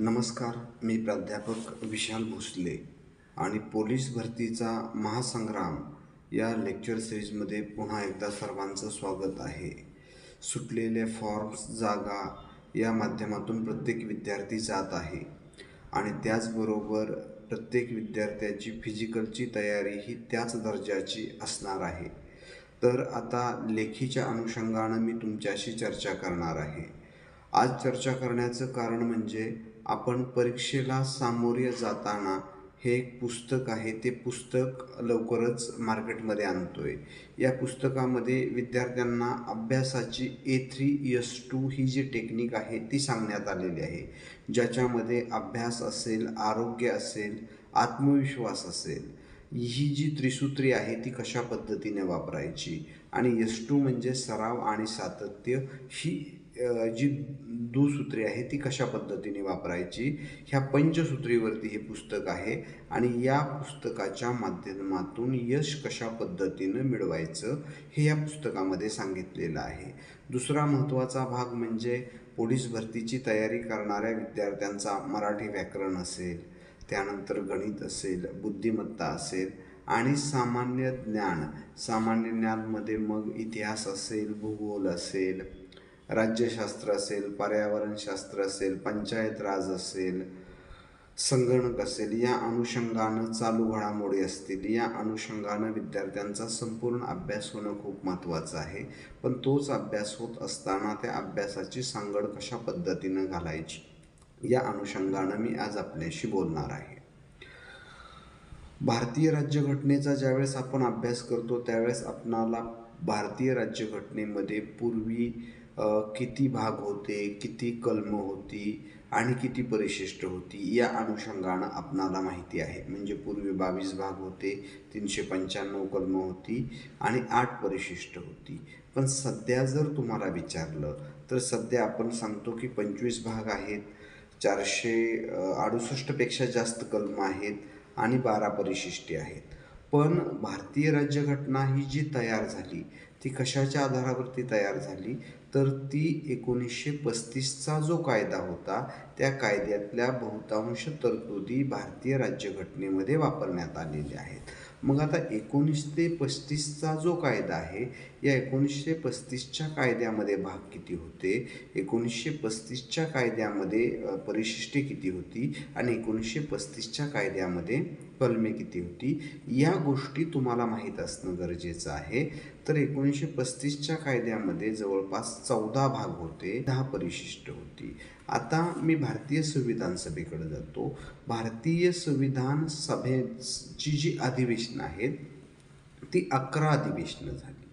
नमस्कार मी प्राध्यापक विशाल भोसले आणि पोलीस भरतीचा महासंग्राम या लेक्चर सिरीजमध्ये पुन्हा एकदा सर्वांचं स्वागत आहे. सुटलेल्या फॉर्म्स जागा या माध्यमातून प्रत्येक विद्यार्थी जात आहे आणि त्याचबरोबर प्रत्येक विद्यार्थ्याची फिजिकलची तयारी ही त्याच दर्जाची असणार आहे. तर आता लेखीच्या अनुषंगानं मी तुमच्याशी चर्चा करणार आहे. आज चर्चा करण्याचं कारण म्हणजे आपण परीक्षेला सामोरे जाताना हे एक पुस्तक आहे ते पुस्तक लवकरच मार्केटमध्ये आणतोय. या पुस्तकामध्ये विद्यार्थ्यांना अभ्यासाची ए थ्री एस टू ही जी टेक्निक आहे ती सांगण्यात आलेली आहे. ज्याच्यामध्ये अभ्यास असेल आरोग्य असेल आत्मविश्वास असेल ही जी त्रिसूत्री आहे ती कशा पद्धतीने वापरायची? आणि एस टू म्हणजे सराव आणि सातत्य ही जी दुसूत्री आहे ती कशा पद्धतीने वापरायची? ह्या पंचसूत्रीवरती हे पुस्तक आहे आणि या पुस्तकाच्या माध्यमातून यश कशा पद्धतीनं मिळवायचं हे या पुस्तकामध्ये सांगितलेलं आहे. दुसरा महत्त्वाचा भाग म्हणजे पोलीस भरतीची तयारी करणाऱ्या विद्यार्थ्यांचा मराठी व्याकरण असेल त्यानंतर गणित असेल बुद्धिमत्ता असेल आणि सामान्य ज्ञान. सामान्य ज्ञानमध्ये मग इतिहास असेल भूगोल असेल राज्यशास्त्र असेल पर्यावरणशास्त्र असेल पंचायत राज असेल संगणक असेल या अनुषंगानं चालू घडामोडी असतील. या अनुषंगानं विद्यार्थ्यांचा संपूर्ण अभ्यास होणं खूप महत्त्वाचं आहे. पण तोच अभ्यास होत असताना त्या अभ्यासाची सांगड कशा पद्धतीनं घालायची? या अनुषंगानं मी आज आपल्याशी बोलणार आहे. भारतीय राज्यघटनेचा ज्यावेळेस आपण अभ्यास करतो त्यावेळेस आपणाला भारतीय राज्यघटनेमध्ये पूर्वी किती भाग होते किती कलम होती आणि किती परिशिष्ट होती या अनुषंगानं आपणाला माहिती आहे. म्हणजे पूर्वी बावीस भाग होते तीनशे पंच्याण्णव कलम होती आणि आठ परिशिष्ट होती. पण सध्या जर तुम्हाला विचारलं तर सध्या आपण सांगतो की पंचवीस भाग आहेत चारशे अडुसष्टपेक्षा जास्त कलम आहेत आणि बारा परिशिष्टे आहेत. पण भारतीय राज्यघटना ही जी तयार झाली ती कशाच्या आधारावरती तयार झाली? तर ती एकोणीसशे पस्तीसचा जो कायदा होता त्या कायद्यातल्या बहुतांश तरतुदी भारतीय राज्यघटनेमध्ये वापरण्यात आलेल्या आहेत. मग आता एकोणीस ते पस्तीसचा जो कायदा आहे या एकोणीसशे पस्तीसच्या कायद्यामध्ये भाग किती होते? एकोणीसशे पस्तीसच्या कायद्यामध्ये परिशिष्टे किती होती? आणि एकोणीसशे पस्तीसच्या कायद्यामध्ये कलमे किती होती? या गोष्टी तुम्हाला माहीत असणं गरजेचं आहे. तर एकोणीसशे पस्तीसच्या कायद्यामध्ये जवळपास चौदा भाग होते दहा परिशिष्ट होती. आता मी भारतीय संविधान सभेकडे जातो. भारतीय संविधान सभेची जी अधिवेशनं आहेत ती अकरा अधिवेशनं झाली.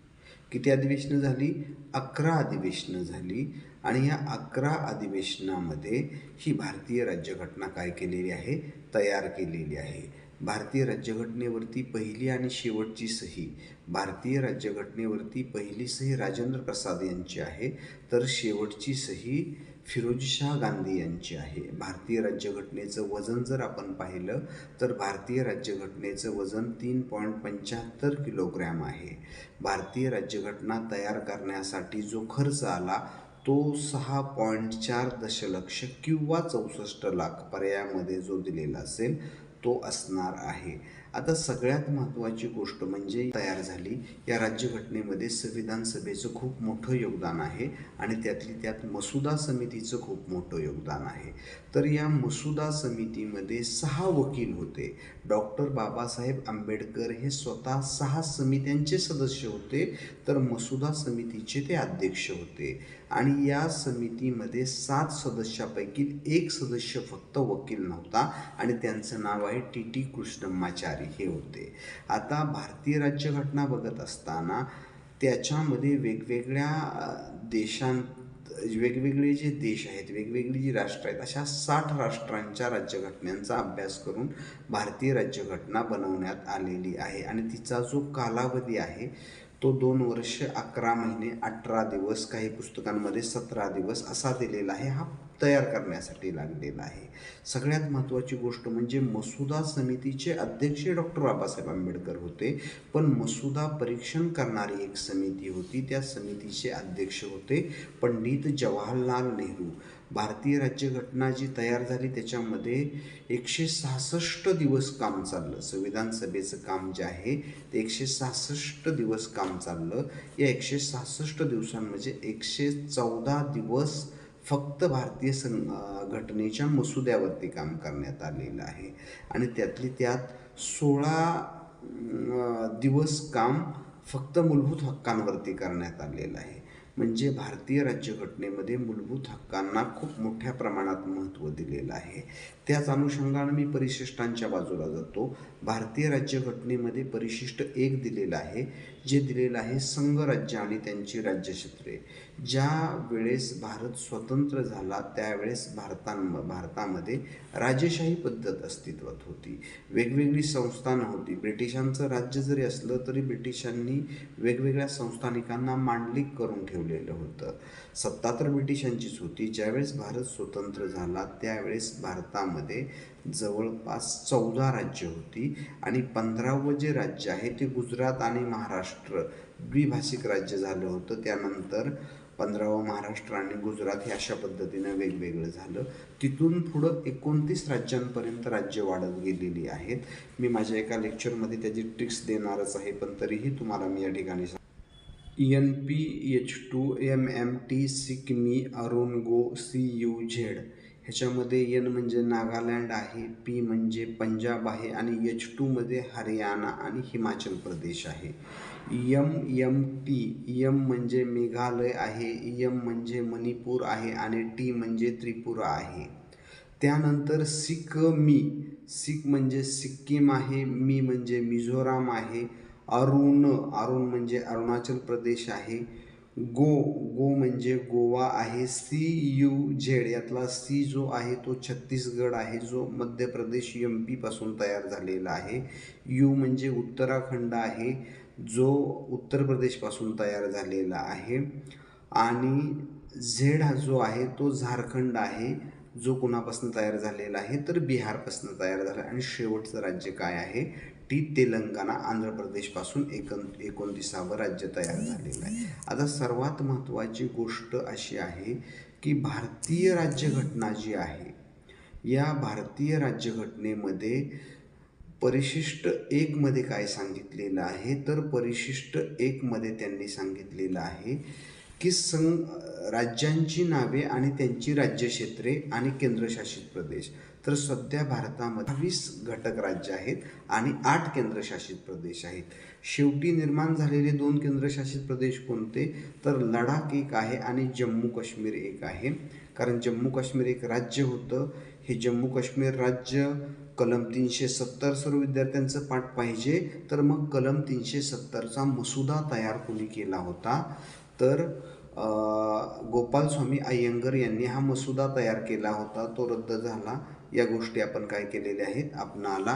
किती अधिवेशनं झाली? अकरा अधिवेशनं झाली. आणि या अकरा अधिवेशनामध्ये ही भारतीय राज्यघटना काय केलेली आहे? तयार केलेली आहे. भारतीय राज्यघटनेवरती पहिली आणि शेवटची सही. भारतीय राज्यघटनेवरती पहिली सही राजेंद्र प्रसाद यांची आहे तर शेवटची सही फिरोजशाह गांधी यांची आहे. भारतीय राज्यघटनेचं वजन जर आपण पाहिलं तर भारतीय राज्यघटनेचं वजन तीन पॉईंट पंच्याहत्तर किलोग्रॅम आहे. भारतीय राज्यघटना तयार करण्यासाठी जो खर्च आला तो सहा पॉईंट चार दशलक्ष किंवा चौसष्ट लाख पर्यायामध्ये जो दिलेला असेल तो असणार आहे. आता सगळ्यात महत्त्वाची गोष्ट म्हणजे तयार झाली. या राज्यघटनेमध्ये संविधान सभेचं खूप मोठं योगदान आहे आणि त्यातली त्यात मसुदा समितीचं खूप मोठं योगदान आहे. तर या मसुदा समितीमध्ये सहा वकील होते. डॉक्टर बाबासाहेब आंबेडकर हे स्वतः सहा समित्यांचे सदस्य होते. तर मसुदा समितीचे ते अध्यक्ष होते. आणि या समितीमध्ये सात सदस्यापैकी एक सदस्य फक्त वकील नव्हता आणि त्यांचं नाव आहे टी टी कृष्णम्माचारी. हे होते. आता भारतीय राज्यघटना बघत असताना त्याच्यामध्ये वेगवेगळ्या देशांत वेगवेगळे जे देश आहेत वेगवेगळी जी राष्ट्र आहेत अशा साठ राष्ट्रांच्या राज्यघटनांचा अभ्यास करून भारतीय राज्यघटना बनवण्यात आलेली आहे. आणि तिचा जो कालावधी आहे तो दोन वर्ष अकरा महिने अठरा दिवस काही पुस्तकांमध्ये सतरा दिवस असा दिलेला आहे. हा तयार करण्यासाठी लागलेला आहे. सगळ्यात महत्त्वाची गोष्ट म्हणजे मसुदा समितीचे अध्यक्ष डॉक्टर बाबासाहेब आंबेडकर होते. पण मसुदा परीक्षण करणारी एक समिती होती. त्या समितीचे अध्यक्ष होते पंडित जवाहरलाल नेहरू. भारतीय राज्यघटना जी तयार झाली त्याच्यामध्ये एकशे सहासष्ट दिवस काम चाललं. संविधान सभेचं काम जे आहे ते एकशे सहासष्ट दिवस काम चाललं. या एकशे सहासष्ट दिवसांमध्ये एकशे चौदा दिवस फक्त भारतीय सं घटनेच्या मसुद्यावरती काम करण्यात आलेलं आहे. आणि त्यातली त्यात सोळा दिवस काम फक्त मूलभूत हक्कांवरती करण्यात आलेलं आहे. म्हणजे भारतीय राज्यघटनेमध्ये मूलभूत हक्कांना खूप मोठ्या प्रमाणात महत्त्व दिलेलं आहे. त्याच अनुषंगानं मी परिशिष्टांच्या बाजूला जातो. भारतीय राज्यघटनेमध्ये परिशिष्ट एक दिलेलं आहे जे दिलेलं आहे संघराज्य आणि त्यांची राज्यक्षेत्रे ज्या वेळेस भारत स्वतंत्र झाला त्यावेळेस भारतां भारतामध्ये राजेशाही पद्धत अस्तित्वात होती. वेगवेगळी संस्थानं होती. ब्रिटिशांचं राज्य जरी असलं तरी ब्रिटिशांनी वेगवेगळ्या संस्थानिकांना मांडलिक करून ठेवलेलं होतं. सत्ता तर ब्रिटिशांचीच होती. ज्यावेळेस भारत स्वतंत्र झाला त्यावेळेस भारतामध्ये जवळपास चौदा राज्य होती आणि पंधरावं जे राज्य आहे ते गुजरात आणि महाराष्ट्र द्विभाषिक राज्य झालं होतं. त्यानंतर पंधरावं महाराष्ट्र आणि गुजरात हे अशा पद्धतीनं वेगवेगळं झालं. तिथून पुढं एकोणतीस राज्यांपर्यंत राज्य वाढत गेलेली आहेत. मी माझ्या एका लेक्चरमध्ये त्याची ट्रिक्स देणारच आहे पण तरीही तुम्हाला मी या ठिकाणी N P H two M M T Sikkim Arun go C U Z ह्याच्यामध्ये एन म्हणजे नागालँड आहे पी म्हणजे पंजाब आहे आणि एच टूमध्ये हरियाणा आणि हिमाचल प्रदेश आहे. यम यम टी यम म्हणजे मेघालय आहे यम म्हणजे मणिपूर आहे आणि टी म्हणजे त्रिपुरा आहे. त्यानंतर सिक मी. सिक म्हणजे सिक्कीम आहे मी म्हणजे मिझोराम आहे अरुण अरुण म्हणजे अरुणाचल प्रदेश आहे गो गो म्हणजे गोवा आहे. सी यू झेड यातला सी जो आहे तो छत्तीसगड आहे जो मध्य प्रदेश एम पीपासून तयार झालेला आहे. यू म्हणजे उत्तराखंड आहे जो उत्तर प्रदेशपासून तयार झालेला आहे. आणि झेड हा जो आहे तो झारखंड आहे जो कुणापासून तयार झालेला आहे? तर बिहारपासून तयार झाला. आणि शेवटचं राज्य काय आहे? टी तेलंगणा आंध्र प्रदेशपासून एकन एकोणतीसावं राज्य तयार झालेलं आहे. आता सर्वात महत्त्वाची गोष्ट अशी आहे की भारतीय राज्यघटना जी आहे या भारतीय राज्यघटनेमध्ये परिशिष्ट एकमध्ये काय सांगितलेलं आहे? तर परिशिष्ट एकमध्ये त्यांनी सांगितलेलं आहे की सं राज्यांची नावे आणि त्यांची राज्यक्षेत्रे आणि केंद्रशासित प्रदेश. तर सध्या भारतामध्ये वीस घटक राज्य आहेत आणि आठ केंद्रशासित प्रदेश आहेत. शेवटी निर्माण झालेले दोन केंद्रशासित प्रदेश कोणते? तर लडाख एक आहे आणि जम्मू काश्मीर एक आहे. कारण जम्मू काश्मीर एक राज्य होतं. हे जम्मू काश्मीर राज्य कलम तीनशे सत्तर सर्व विद्यार्थ्यांचं पाठ पाहिजे. तर मग कलम तीनशे सत्तरचा मसुदा तयार कोणी केला होता? तर गोपालस्वामी अय्यंगर यांनी हा मसुदा तयार केला होता. तो रद्द झाला. या गोष्टी आपण काय केलेल्या आहेत? आपणाला